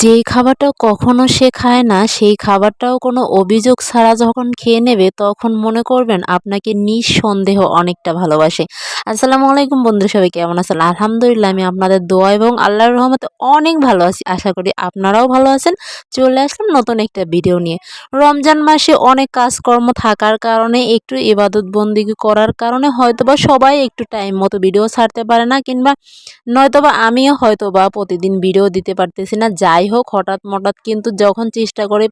যেই খাবারটা কখনো সে খায় না, সেই খাবারটাও কোনো অভিযোগ ছাড়া যখন খেয়ে নেবে, তখন মনে করবেন আপনাকে নিঃসন্দেহ অনেকটা ভালোবাসে। আসসালামু আলাইকুম বন্ধু সবাই কেমন আছেন? আলহামদুলিল্লাহ, আমি আপনাদের দোয়া এবং আল্লাহর রহমতে অনেক ভালো আছি। আশা করি আপনারাও ভালো আছেন। চলে আসলাম নতুন একটা ভিডিও নিয়ে। রমজান মাসে অনেক কাজকর্ম থাকার কারণে, একটু ইবাদত বন্দিগি করার কারণে হয়তোবা সবাই একটু টাইম মতো ভিডিও ছাড়তে পারে না, কিংবা নয়তোবা আমিও হয়তোবা প্রতিদিন ভিডিও দিতে পারতেছি না। যাই হোক, হঠাৎ মঠাৎ কিন্তু যখন চেষ্টা করে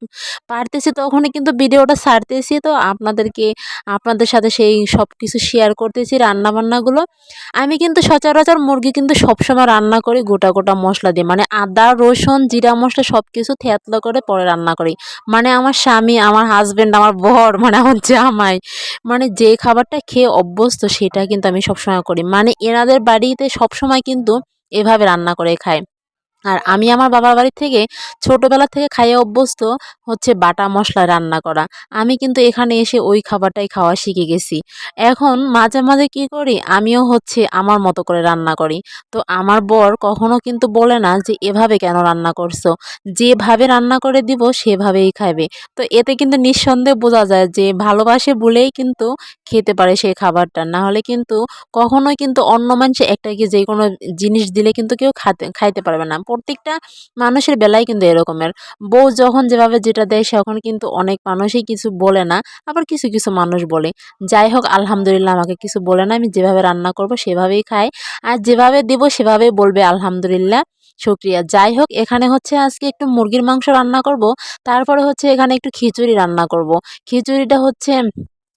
পারতেছি, তখনই কিন্তু ভিডিওটা ছাড়তেছি। তো আপনাদেরকে, আপনাদের সাথে সেই সব কিছু শেয়ার করতেছি রান্নাবান্নাগুলো আমি কিন্তু সচরাচর মুরগি কিন্তু সবসময় রান্না করি গোটা গোটা মশলা দিয়ে। মানে আদা, রসুন, জিরা মশলা সব কিছু থেতলা করে পরে রান্না করি। মানে আমার স্বামী, আমার হাজব্যান্ড আমার বর মানে আমার জামাই মানে যে খাবারটা খেয়ে অভ্যস্ত সেটা কিন্তু আমি সবসময় করি। মানে এনাদের বাড়িতে সবসময় কিন্তু এভাবে রান্না করে খায়। আর আমি আমার বাবার বাড়ি থেকে ছোটোবেলা থেকে খাইয়ে অভ্যস্ত হচ্ছে বাটা মশলা রান্না করা। আমি কিন্তু এখানে এসে ওই খাবারটাই খাওয়া শিখে গেছি। এখন মাঝে মাঝে কী করি? আমিও হচ্ছে আমার মতো করে রান্না করি। তো আমার বর কখনো কিন্তু বলে না যে, এভাবে কেন রান্না করছ? যেভাবে রান্না করে দিব সেভাবেই খাবে তো এতে কিন্তু নিঃসন্দেহে বোঝা যায় যে, ভালোবাসে বলেই কিন্তু খেতে পারে সেই খাবারটা। না হলে কিন্তু কখনোই কিন্তু অন্য মানুষে একটা কি যে কোনো জিনিস দিলে কিন্তু কেউ খাতে, খাইতে পারবে না। প্রত্যেকটা মানুষের বেলায় কিন্তু এরকমের। বউ যখন যেভাবে যেটা দেয় তখন কিন্তু অনেক মানুষই কিছু বলে না, আবার কিছু কিছু মানুষ বলে। যাই হোক, আলহামদুলিল্লাহ আমাকে কিছু বলে না, আমি যেভাবে রান্না করব সেভাবেই খাই। আর যেভাবে দিব সেভাবেই বলবে আলহামদুলিল্লাহ, শুক্রিয়া। যাই হোক, এখানে হচ্ছে আজকে একটু মুরগির মাংস রান্না করব, তারপরে হচ্ছে এখানে একটু খিচুড়ি রান্না করব। খিচুড়িটা হচ্ছে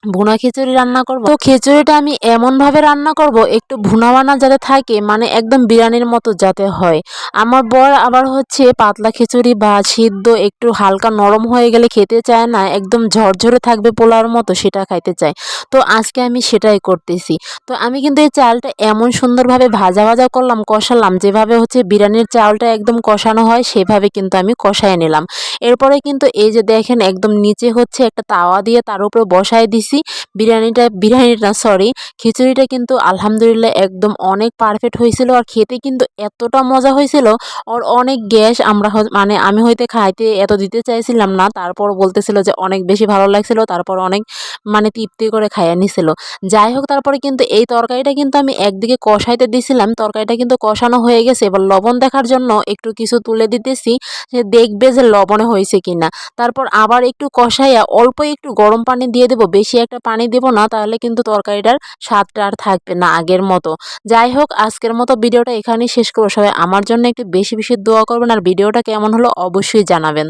ভুনা খিচুড়ি রান্না করব। তো খিচুড়িটা আমি এমনভাবে রান্না করব, একটু ভুনা বানা যাতে থাকে মানে একদম বিরিয়ানির মতো যাতে হয়। আমার বর আবার হচ্ছে পাতলা খিচুড়ি বা সিদ্ধ একটু হালকা নরম হয়ে গেলে খেতে চায় না, একদম ঝরঝরে থাকবে পোলাওর মতো সেটা খাইতে চায়। তো আজকে আমি সেটাই করতেছি। তো আমি কিন্তু এই চালটা এমন সুন্দরভাবে ভাজা ভাজা করলাম, কষালাম, যেভাবে হচ্ছে বিরিয়ানির চালটা একদম কষানো হয়, সেভাবে কিন্তু আমি কষায় নিলাম। এরপরে কিন্তু এই যে দেখেন, একদম নিচে হচ্ছে একটা তাওয়া দিয়ে তার উপরে বসায় দিছি। বিরিয়ানিটা বিরিয়ানিটা সরি খিচুড়িটা কিন্তু আলহামদুলিল্লাহ একদম অনেক পারফেক্ট হয়েছিল আর খেতে কিন্তু এতটা মজা হয়েছিল ওর অনেক গ্যাস আমরা মানে আমি হইতে খাইতে এত দিতে চাইছিলাম না, তারপর বলতেছিল যে অনেক বেশি ভালো লাগছিল, তারপর অনেক মানে তৃপ্তি করে খাইয়ে নিছিল। যাই হোক, তারপরে কিন্তু এই তরকারিটা কিন্তু আমি একদিকে কষাইতে দিছিলাম, তরকারিটা কিন্তু কষানো হয়ে গেছে, এবার লবণ দেখার জন্য একটু কিছু তুলে দিতেছি যে দেখবে যে লবণে হয়েছে কিনা। তারপর আবার একটু কষাইয়া অল্প একটু গরম পানি দিয়ে দেবো, বেশি একটা পানি দেবো না, তাহলে কিন্তু তরকারিটার স্বাদটা আর থাকবে না আগের মতো। যাই হোক, আজকের মতো ভিডিওটা এখানেই শেষ করব। সবাই আমার জন্য একটু বেশি বেশি দোয়া করবেন, আর ভিডিওটা কেমন হলো অবশ্যই জানাবেন।